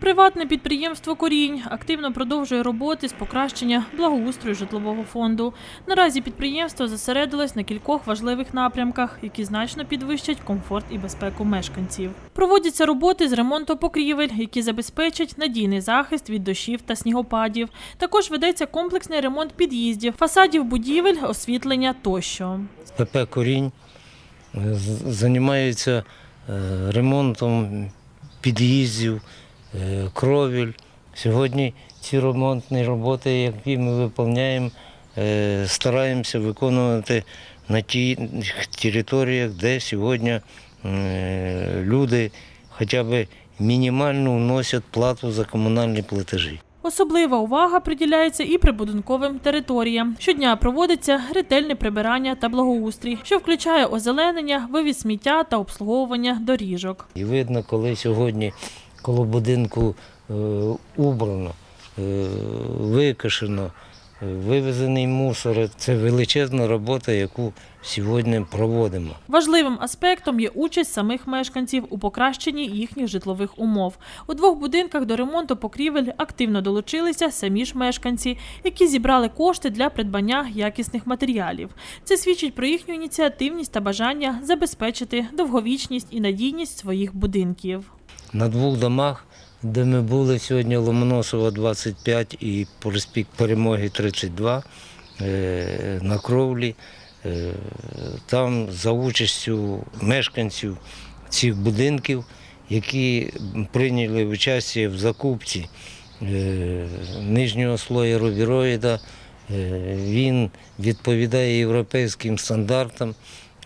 Приватне підприємство Корінь активно продовжує роботи з покращення благоустрою житлового фонду. Наразі підприємство зосередилось на кількох важливих напрямках, які значно підвищать комфорт і безпеку мешканців. Проводяться роботи з ремонту покрівель, які забезпечать надійний захист від дощів та снігопадів. Також ведеться комплексний ремонт під'їздів, фасадів будівель, освітлення тощо. ПП Корінь займається е, ремонтом під'їздів, е, кровель. Сьогодні ці ремонтні роботи, які ми виконуємо, е, стараємося виконувати на тих територіях, де сьогодні е, люди хоча б мінімально вносять плату за комунальні платежі. Особлива увага приділяється і прибудинковим територіям. Щодня проводиться ретельне прибирання та благоустрій, що включає озеленення, вивіз сміття та обслуговування доріжок. І видно, коли сьогодні коло будинку е, убрано, е, викошено, е, вивезений мусор. Це величезна робота, яку сьогодні проводимо. Важливим аспектом є участь самих мешканців у покращенні їхніх житлових умов. У двох будинках до ремонту покрівель активно долучилися самі ж мешканці, які зібрали кошти для придбання якісних матеріалів. Це свідчить про їхню ініціативність та бажання забезпечити довговічність і надійність своїх будинків. На двох домах, де ми були сьогодні, Ломоносова 25 і Проспект Перемоги 32 е, на кровлі. Е, Там за участю мешканців цих будинків, які прийняли участь в закупці е, нижнього слою рубіроїда. Він відповідає європейським стандартам.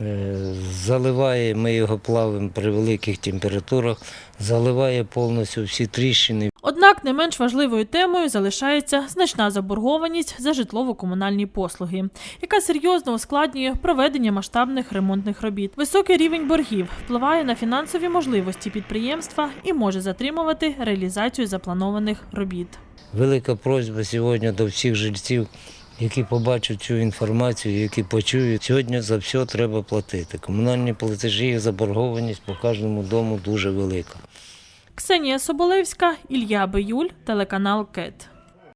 Е, Заливає, ми його плавимо при великих температурах, заливає повністю всі тріщини. Однак не менш важливою темою залишається значна заборгованість за житлово-комунальні послуги, яка серйозно ускладнює проведення масштабних ремонтних робіт. Високий рівень боргів впливає на фінансові можливості підприємства і може затримувати реалізацію запланованих робіт. Велика просьба сьогодні до всіх жильців, які побачать цю інформацію, які почують. Сьогодні за все треба платити. Комунальні платежі, і заборгованість по кожному дому дуже велика. Ксенія Соболевська, Ілья Биюль, телеканал КЕТ.